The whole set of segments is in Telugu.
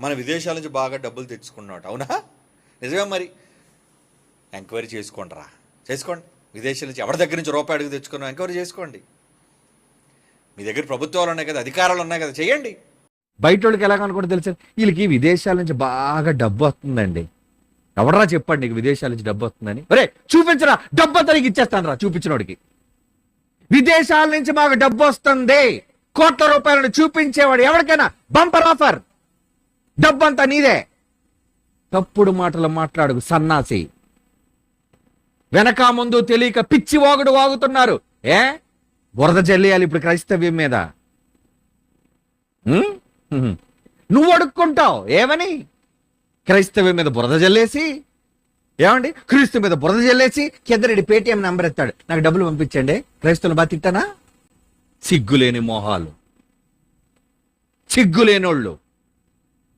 మన విదేశాల నుంచి బాగా డబ్బులు తెచ్చుకున్నాడు అవునా? నిజమే మరి. ఎంక్వైరీ చేసుకోండి రా. చేసుకోండి. విదేశాల నుంచి ఎవరి దగ్గర నుంచి రూపాయి అడుగు తెచ్చుకున్నాం ఎంక్వైరీ చేసుకోండి. మీ దగ్గర ప్రభుత్వాలు ఉన్నాయి కదా అధికారాలు ఉన్నాయి కదా చేయండి. బయట వాళ్ళకి ఎలాగనుకుంటే తెలుసు? వీళ్ళకి విదేశాల నుంచి బాగా డబ్బు వస్తుందండి. ఎవడరా చెప్పండి నీకు విదేశాల నుంచి డబ్బు వస్తుందని? అరే చూపించరా డబ్బు అంతా నీకు ఇచ్చేస్తాను రా చూపించినోడికి. విదేశాల నుంచి మాకు డబ్బు వస్తుంది. కోట్ల రూపాయలను చూపించేవాడు ఎవరికైనా? Bumper offer. డబ్బంతా నీదే. తప్పుడు మాటలు మాట్లాడు సన్నాసి. వెనక ముందు తెలియక పిచ్చి వాగుడు వాగుతున్నారు. ఏ? బురద జల్లేయాలి ఇప్పుడు క్రైస్తవ్యం మీద. నువ్వు అడుక్కుంటావు ఏమని? క్రైస్తవ్యం మీద బురద జల్లేసి ఏమండి? క్రీస్తు మీద బురద జల్లేసి కిందరెడ్డి పేటిఎం నంబర్ ఎత్తాడు. నాకు డబ్బులు పంపించండి. క్రైస్తవులు బాగా తిట్టానా సిగ్గులేని మోహాలు. సిగ్గులేనోళ్ళు.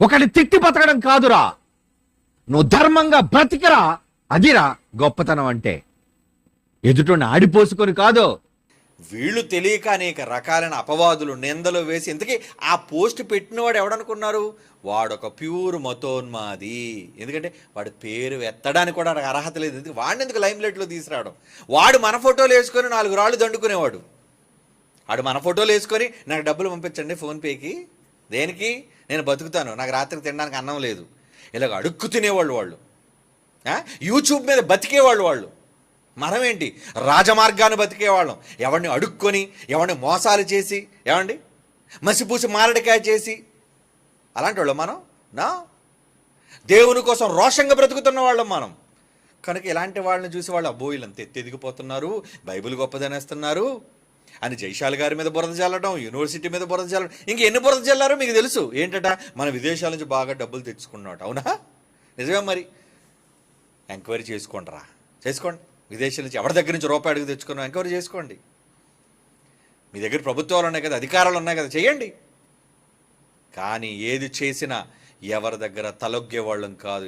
ఒకటి తిట్టి బతకడం కాదురా. నువ్వు ధర్మంగా బ్రతికిరా అదిరా గొప్పతనం అంటే. ఎదుటోని ఆడిపోసుకొని కాదు. వీళ్ళు తెలియక అనేక రకాలైన అపవాదులు నిందలు వేసి ఇంతకీ ఆ పోస్ట్ పెట్టినవాడు ఎవడనుకున్నారు? వాడు ఒక ప్యూర్ మతోన్మాది. ఎందుకంటే వాడి పేరు ఎత్తడానికి కూడా నాకు అర్హత లేదు. ఎందుకు? వాడిని ఎందుకు లైమ్ లైట్లో తీసుకురావడం? వాడు మన ఫోటోలు వేసుకొని నాలుగు రాళ్ళు దండుకునేవాడు. వాడు మన ఫోటోలు వేసుకొని నాకు డబ్బులు పంపించండి ఫోన్పేకి దేనికి? నేను బతుకుతాను. నాకు రాత్రికి తినడానికి అన్నం లేదు. ఇలాగ అడుక్కు తినేవాళ్ళు వాళ్ళు. యూట్యూబ్ మీద బతికేవాళ్ళు వాళ్ళు. మనం ఏంటి? రాజమార్గాన్ని బతికేవాళ్ళం. ఎవరిని అడుక్కొని ఎవరిని మోసాలు చేసి ఏమండి? మసిపూసి మారడికాయ చేసి. అలాంటి వాళ్ళం మనం? నా? దేవుని కోసం రోషంగా బ్రతుకుతున్న వాళ్ళం మనం. కనుక ఇలాంటి వాళ్ళని చూసి వాళ్ళు అబ్బో వీళ్ళంత ఎత్తెదిగిపోతున్నారు బైబిల్ గొప్పదనేస్తున్నారు. అని జైశాల్ గారి మీద బురద చల్లడం యూనివర్సిటీ మీద బురద చల్లడం ఇంక ఎన్ని బురద చల్లారో మీకు తెలుసు. ఏంటట? మన విదేశాల నుంచి బాగా డబ్బులు తెచ్చుకున్నాడు. అవునా? నిజమే మరి. ఎంక్వైరీ చేసుకోండి రా. చేసుకోండి. విదేశాల నుంచి ఎవరి దగ్గర నుంచి రూపాయి అడుగు తెచ్చుకున్నాం ఎంక్వైరీ చేసుకోండి. మీ దగ్గర ప్రభుత్వాలు ఉన్నాయి కదా అధికారాలు ఉన్నాయి కదా చేయండి కానీ ఏది చేసినా ఎవరి దగ్గర తలొగ్గే వాళ్ళం కాదు.